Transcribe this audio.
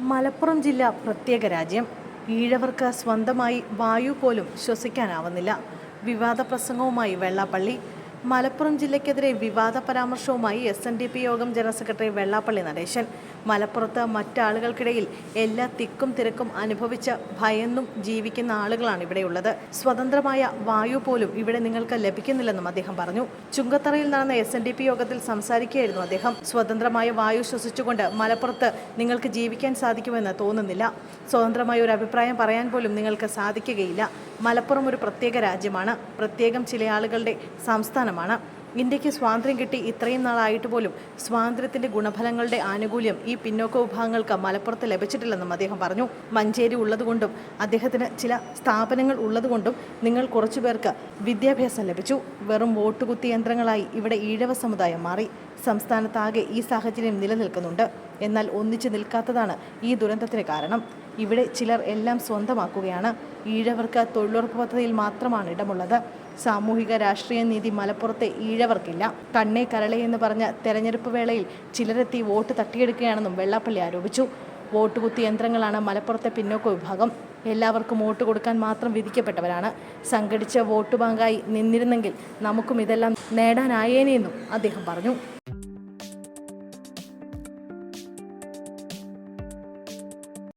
മലപ്പുറം ജില്ല പ്രത്യേക രാജ്യം. ഈഴവർക്ക് സ്വന്തമായി വായു പോലും ശ്വസിക്കാനാവുന്നില്ല. വിവാദ പ്രസംഗവുമായി വെള്ളാപ്പള്ളി മലപ്പുറം ജില്ലയ്ക്കെതിരെ വിവാദ പരാമർശവുമായി എസ് എൻ ഡി പി യോഗം ജനറൽ സെക്രട്ടറി വെള്ളാപ്പള്ളി നടേശൻ. മലപ്പുറത്ത് മറ്റാളുകൾക്കിടയിൽ എല്ലാ തിക്കും തിരക്കും അനുഭവിച്ച് ഭയന്നും ജീവിക്കുന്ന ആളുകളാണ് ഇവിടെയുള്ളത്. സ്വതന്ത്രമായ വായു പോലും ഇവിടെ നിങ്ങൾക്ക് ലഭിക്കുന്നില്ലെന്നും അദ്ദേഹം പറഞ്ഞു. ചുങ്കത്തറയിൽ നടന്ന എസ് എൻ ഡി പി യോഗത്തിൽ സംസാരിക്കുകയായിരുന്നു അദ്ദേഹം. സ്വതന്ത്രമായ വായു ശ്വസിച്ചുകൊണ്ട് മലപ്പുറത്ത് നിങ്ങൾക്ക് ജീവിക്കാൻ സാധിക്കുമെന്ന് തോന്നുന്നില്ല. സ്വതന്ത്രമായ ഒരു അഭിപ്രായം പറയാൻ പോലും നിങ്ങൾക്ക് സാധിക്കുകയില്ല. മലപ്പുറം ഒരു പ്രത്യേക രാജ്യമാണ്. പ്രത്യേകം ചില ആളുകളുടെ സംസ്ഥാനമാണ്. ഇന്ത്യയ്ക്ക് സ്വാതന്ത്ര്യം കിട്ടി ഇത്രയും നാളായിട്ട് പോലും സ്വാതന്ത്ര്യത്തിന്റെ ഗുണഫലങ്ങളുടെ ആനുകൂല്യം ഈ പിന്നോക്ക വിഭാഗങ്ങൾക്ക് മലപ്പുറത്ത് ലഭിച്ചിട്ടില്ലെന്നും അദ്ദേഹം പറഞ്ഞു. മഞ്ചേരി ഉള്ളതുകൊണ്ടും അദ്ദേഹത്തിന് ചില സ്ഥാപനങ്ങൾ ഉള്ളതുകൊണ്ടും നിങ്ങൾ കുറച്ചു പേർക്ക് വിദ്യാഭ്യാസം ലഭിച്ചു. വെറും വോട്ടുകുത്തി യന്ത്രങ്ങളായി ഇവിടെ ഈഴവ സമുദായം മാറി. സംസ്ഥാനത്താകെ ഈ സാഹചര്യം നിലനിൽക്കുന്നുണ്ട്. എന്നാൽ ഒന്നിച്ചു നിൽക്കാത്തതാണ് ഈ ദുരന്തത്തിന് കാരണം. ഇവിടെ ചിലർ എല്ലാം സ്വന്തമാക്കുകയാണ്. ഈഴവർക്ക് തൊഴിലുറപ്പ് പദ്ധതിയിൽ മാത്രമാണ് ഇടമുള്ളത്. സാമൂഹിക രാഷ്ട്രീയ നീതി മലപ്പുറത്തെ ഈഴവർക്കില്ല കണ്ണേ കരളെ എന്ന് പറഞ്ഞ തെരഞ്ഞെടുപ്പ് വേളയിൽ ചിലരെത്തി വോട്ട് തട്ടിയെടുക്കുകയാണെന്നും വെള്ളാപ്പള്ളി ആരോപിച്ചു. വോട്ട് കുത്തി യന്ത്രങ്ങളാണ് മലപ്പുറത്തെ പിന്നോക്ക വിഭാഗം. എല്ലാവർക്കും വോട്ട് കൊടുക്കാൻ മാത്രം വിധിക്കപ്പെട്ടവരാണ്. സംഘടിച്ച വോട്ട് ബാങ്കായി നിന്നിരുന്നെങ്കിൽ നമുക്കും ഇതെല്ലാം നേടാനായേനെയെന്നും അദ്ദേഹം പറഞ്ഞു.